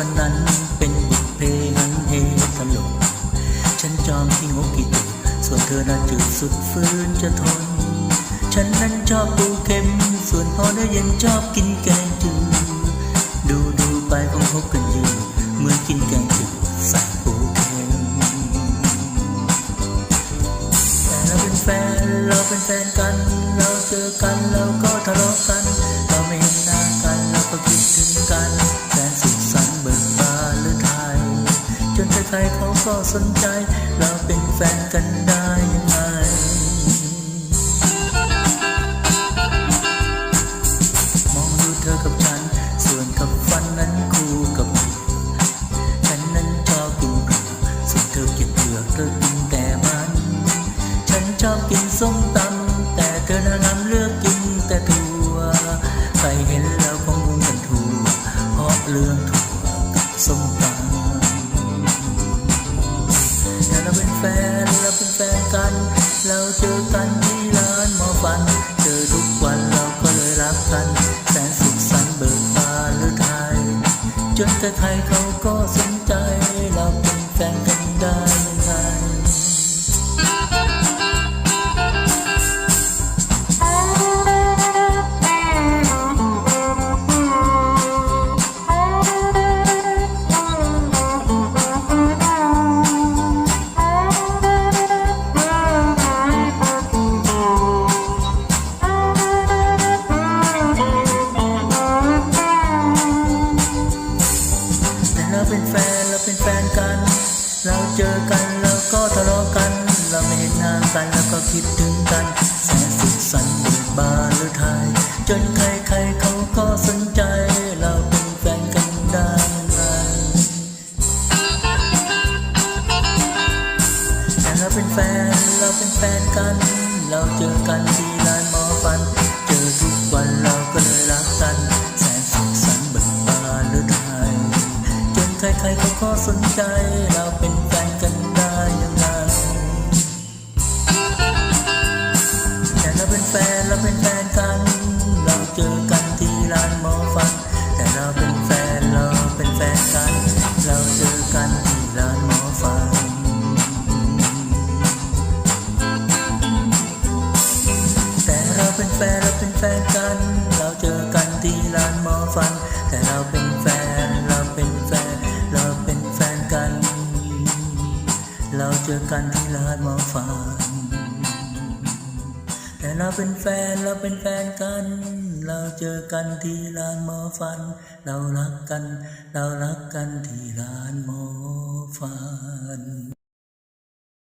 ฝันนั้นเป็นบทเพลงหันเฮตลก ฉันจอมที่งกกี่ตัวส่วนเธอนั้นจืดสุดฟื้นจะทน ฉันนั้นชอบปูเค็ม ส่วนพ่อเนื้อเย็นชอบกินแกงจืดดูดูไปคงพบกันอยู่เหมือนกินแกงจืดใส่ปูเค็มแต่เราเป็นแฟนเราเป็นแฟนกัน เราเจอกันเราก็ จนใครๆเขาก็สนใจ เราเป็นแฟนกันได้ยังไงมองดูเธอกับฉัน ส่วนกับฟันนั้นคู่กับฉันนั้นชอบกินเปลือส่วนเธอเก็บเปลือกเธอกินแต่มัน ฉันชอบกินส้มตำแต่เธอนางามเลือกกินแต่ถั่วใครเห็นแล้วคงงงกันทั่วเพราะเรื่อง แต่เราเป็นแฟนเราเป็นแฟนกัน เราเจอกันที่ร้านหมอฟัน เจอทุกวันเราก็เลยรักกันแสนสุขสันต์เบิกบานหรือไทยจนใครๆเขา อกันแล้วก็ทะเลาะกัน เราไม่เห็นหน้ากันแล้วก็คิดถึงกัน แสนสุขสันต์บิกบานหรือไทย จนใครๆเขาก็สนใจเราเป็นแฟนกันได้ไงแต่เราเป็นแฟนเราเป็นแฟนกัน เราเจอกันที่ร้านหมอฟัน เจอทุกวันเราก็เลยรักกัน แสนสุขสันต์บิกบานหรือไทย จนใครๆเขาก็สนใจเราเป็น แฟนเราเป็นแฟนกัน เราเจอกันที่ร้านหมอฟัน แต่เราเป็นแฟน เราเป็นแฟน เราเป็นแฟนกัน เราเจอกันที่ร้านหมอฟัน แต่เราเป็นแฟน เราเป็นแฟนกัน เราเจอกันที่ร้านหมอฟัน เรารักกัน เรารักกันที่ร้านหมอฟัน